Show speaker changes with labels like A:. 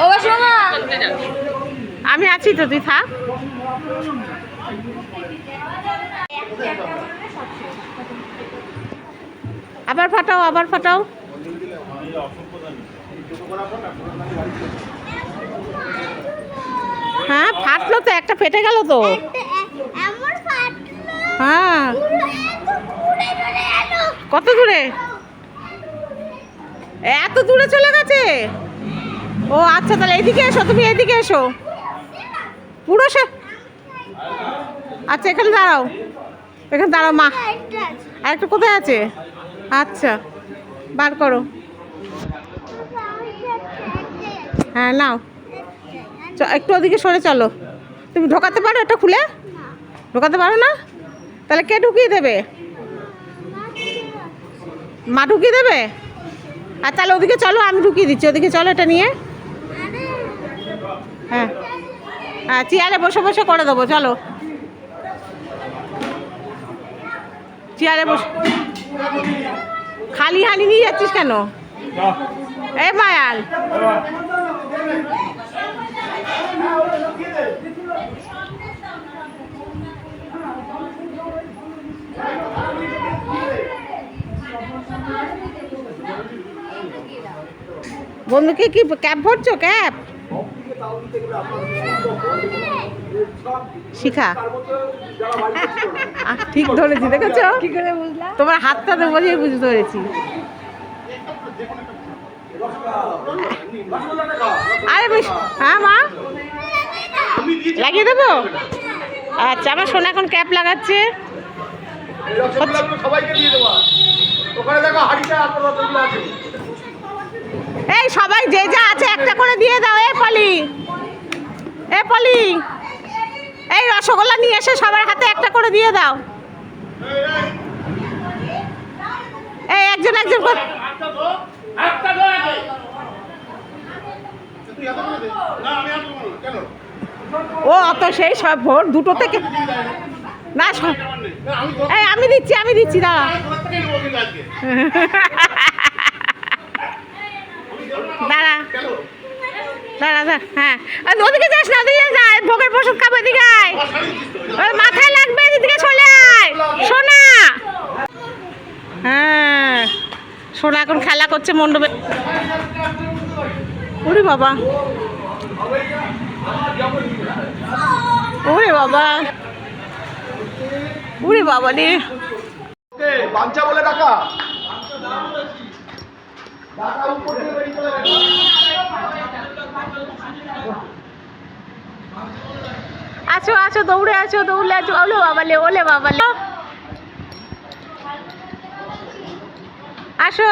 A: ও
B: যাচ্ছে
C: আমি আছি তো তুই থাক। আবার ফাটাও আবার ফাটাও। হ্যাঁ ফাটলো তো একটা ফেটে গেল তো। হ্যাঁ
A: পুরো এত পুড়ে চলে গেল
C: কত দূরে? এত দূরে চলে গেছে? ও আচ্ছা তাহলে এইদিকে এসো, তুমি এইদিকে এসো। পুরো সে আচ্ছা এখানে দাঁড়াও। এখানে দাঁড়াও, মা। আর একটা কোথায় আছে? আচ্ছা বার করো। হ্যাঁ নাও। একটু ওদিকে সরে চলো। তুমি ঢোকাতে পারো এটা খুলে? ঢোকাতে পারো না? তাহলে কে ঢুকিয়ে দেবে? মা ঢুকিয়ে দেবে? আর তাহলে ওদিকে চলো আমি ঢুকিয়ে দিচ্ছি। ওদিকে চলো এটা নিয়ে। হ্যাঁ। হ্যাঁ চেয়ারে বসে বসে করে দেবো চলো। চেয়ারে বসে খালি হালি নিয়ে যাচ্ছিস কেন? এ মায়াল। বন্ধুকে কি ক্যাব ভরছো? ক্যাব শিখা। ঠিক ধরেছি দেখেছ?
A: কি করে বুঝলা
C: তোমার হাতটা তো বলিয়ে বুঝতে পেরেছি। আরে বেশ হ্যাঁ মা। লাগিয়ে দেবো? আচ্ছা আমার সোনা এখন ক্যাপ লাগাচ্ছে।
D: সবাইকে দিয়ে দেওয়া ওখানে দেখো হাড়িটা আছে।
C: যে যা আছে একটা করে দিয়ে দাও এ পলি। এ পলি। এই রসগোল্লা নিয়ে এসে সবার হাতে একটা করে দিয়ে দাও। এই একজন একজন ও অত সেই সব ভোর দুটো থেকে না সব-
D: আমি
C: দিচ্ছি আমি দিচ্ছি দাঁড়া
D: কেন
C: দাঁড়া দাঁড়া হ্যাঁ। ওদিকে যাস না, ওদিকে যা ভোগের প্রসাদ খাব এদিকে আয়। মাথায় লাগবে, এদিকে চলে আয়। সোনা। হ্যাঁ। সোনা এখন খেলা করছে মণ্ডপে। ওরে বাবা। ওরে বাবা। ওরে বাবা রে।
D: বাঞ্চা বলে ডাকা ডাকা উপর থেকে বেরিয়ে চলে গেছে।
C: আছো আছো দৌড়ে আছো দৌড়লে আছো। ওলে বাবা লে ওলে বাবা বাবালে আসো।